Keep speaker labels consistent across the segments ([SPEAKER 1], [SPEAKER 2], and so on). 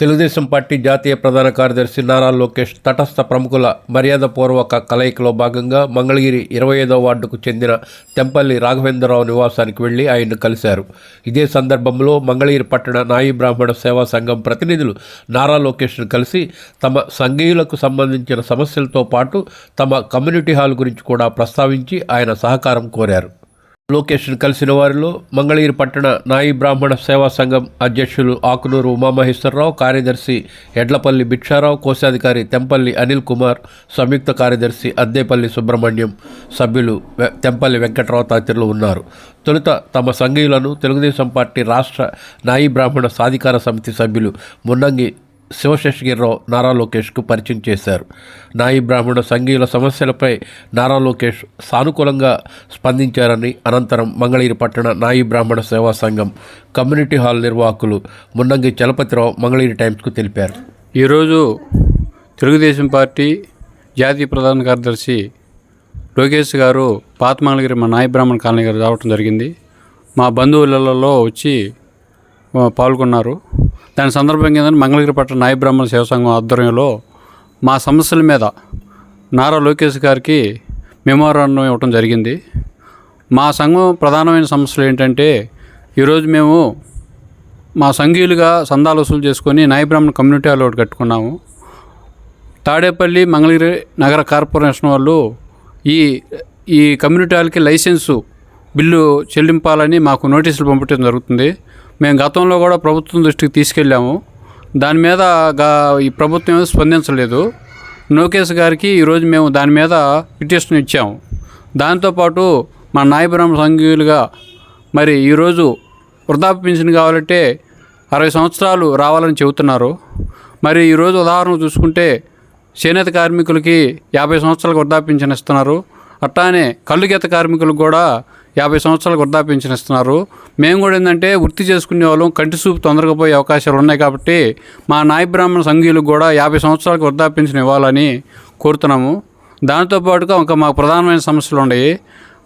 [SPEAKER 1] Telugu Desam party జాతీయ ప్రధాన కార్యదర్శి నారా లోకేష్ తటస్థ ప్రముఖుల మర్యాదపూర్వక కలయికలో భాగంగా మంగళగిరి ఇరవై ఐదో వార్డుకు చెందిన తెంపల్లి రాఘవేంద్రరావు నివాసానికి వెళ్ళి ఆయన్ను కలిశారు. ఇదే సందర్భంలో మంగళగిరి పట్టణ నాయి బ్రాహ్మణ సేవా సంఘం ప్రతినిధులు నారా లోకేష్ను కలిసి తమ సంఘీయులకు సంబంధించిన సమస్యలతో పాటు తమ కమ్యూనిటీ హాల్ గురించి కూడా ప్రస్తావించి ఆయన సహకారం కోరారు. లోకేష్ను కలిసిన వారిలో మంగళగిరి పట్టణ నాయి బ్రాహ్మణ సేవా సంఘం అధ్యక్షులు ఆకునూరు ఉమామహేశ్వరరావు కార్యదర్శి ఎడ్లపల్లి భిక్షారావు కోశాధికారి తెంపల్లి అనిల్ కుమార్ సంయుక్త కార్యదర్శి అద్దేపల్లి సుబ్రహ్మణ్యం సభ్యులు తెంపల్లి వెంకట్రావు తదితరులు ఉన్నారు. తొలుత తమ సంఘీయులను తెలుగుదేశం పార్టీ రాష్ట్ర నాయి బ్రాహ్మణ సాధికార సమితి సభ్యులు మున్నంగి శివశేషగిరిరావు నారా లోకేష్కు పరిచయం చేశారు. నాయి బ్రాహ్మణ సంఘీయుల సమస్యలపై నారా లోకేష్ సానుకూలంగా స్పందించారని అనంతరం మంగళగిరి పట్టణ నాయి బ్రాహ్మణ సేవా సంఘం కమ్యూనిటీ హాల్ నిర్వాహకులు మున్నంగి చలపతిరావు మంగళగిరి టైమ్స్కు తెలిపారు.
[SPEAKER 2] ఈరోజు తెలుగుదేశం పార్టీ జాతీయ ప్రధాన కార్యదర్శి లోకేష్ గారు పాత మంగళగిరి మా నాయి బ్రాహ్మణ కాలనీ గారు రావటం జరిగింది. మా బంధువులలో వచ్చి పాల్గొన్నారు. దాని సందర్భంగా ఏంటంటే మంగళగిరి పట్టణ నాయ బ్రాహ్మణ సేవా సంఘం ఆధ్వర్యంలో మా సమస్యల మీద నారా లోకేష్ గారికి మెమోరాండం ఇవ్వటం జరిగింది. మా సంఘం ప్రధానమైన సమస్యలు ఏంటంటే ఈరోజు మేము మా సంఘీయులుగా సందాలు వసూలు చేసుకొని నాయబ్రాహ్మణ కమ్యూనిటీ హాల్ ఒకటి కట్టుకున్నాము. తాడేపల్లి మంగళగిరి నగర కార్పొరేషన్ వాళ్ళు ఈ ఈ కమ్యూనిటీ హాల్కి లైసెన్సు బిల్లు చెల్లింపాలని మాకు నోటీసులు పంపించడం జరుగుతుంది. మేము గతంలో కూడా ప్రభుత్వం దృష్టికి తీసుకెళ్ళాము. దాని మీద గా- ఈ ప్రభుత్వం ఏమీ స్పందించలేదు. లోకేష్ గారికి ఈరోజు మేము దాని మీద పిటిషన్ ఇచ్చాము. దాంతోపాటు మా నాయబ్రహ్మ సంఘీయులుగా మరి ఈరోజు వృద్ధాప్య పెన్షన్ కావాలంటే అరవై సంవత్సరాలు రావాలని చెబుతున్నారు. మరి ఈరోజు ఉదాహరణ చూసుకుంటే చేనేత కార్మికులకి యాభై సంవత్సరాలకు వృద్ధాప్య పెన్షన్ ఇస్తున్నారు. అట్లానే కళ్ళు గీత కార్మికులకు కూడా యాభై సంవత్సరాలకు వృద్ధాపించిన ఇస్తున్నారు. మేము కూడా ఏంటంటే వృత్తి చేసుకునే వాళ్ళం కంటి చూపు తొందరగా పోయే అవకాశాలు ఉన్నాయి కాబట్టి మా నాయ బ్రాహ్మణ సంఘీయులకు కూడా యాభై సంవత్సరాలకు వృద్ధాపించిన ఇవ్వాలని కోరుతున్నాము. దాంతోపాటుగా ఇంకా మాకు ప్రధానమైన సమస్యలు ఉన్నాయి.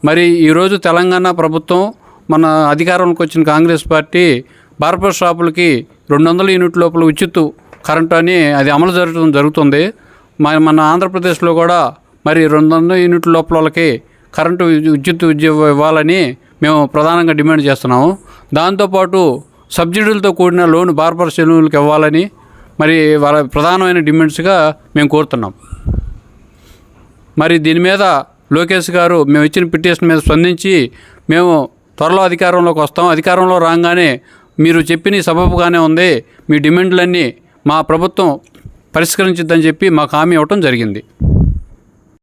[SPEAKER 2] మరి ఈరోజు తెలంగాణ ప్రభుత్వం మన అధికారంలోకి వచ్చిన కాంగ్రెస్ పార్టీ బార్బర్ షాపులకి రెండు వందల యూనిట్ లోపల ఉచిత కరెంటు అని అది అమలు జరగడం జరుగుతుంది. మన మన ఆంధ్రప్రదేశ్లో కూడా మరి రెండు వందల యూనిట్ల లోపల వాళ్ళకి కరెంటు విద్యుత్ ఉద్యోగం ఇవ్వాలని మేము ప్రధానంగా డిమాండ్ చేస్తున్నాము. దాంతోపాటు సబ్సిడీలతో కూడిన లోన్ బార్బర్ సెలూన్లకు ఇవ్వాలని మరి వాళ్ళ ప్రధానమైన డిమాండ్స్గా మేము కోరుతున్నాం. మరి దీని మీద లోకేష్ గారు మేము ఇచ్చిన పిటిషన్ మీద స్పందించి మేము త్వరలో అధికారంలోకి వస్తాం. అధికారంలో రాగానే మీరు చెప్పిన సబబుగానే ఉంది. మీ డిమాండ్లన్నీ మా ప్రభుత్వం పరిష్కరించిద్దని చెప్పి మాకు హామీ ఇవ్వటం జరిగింది.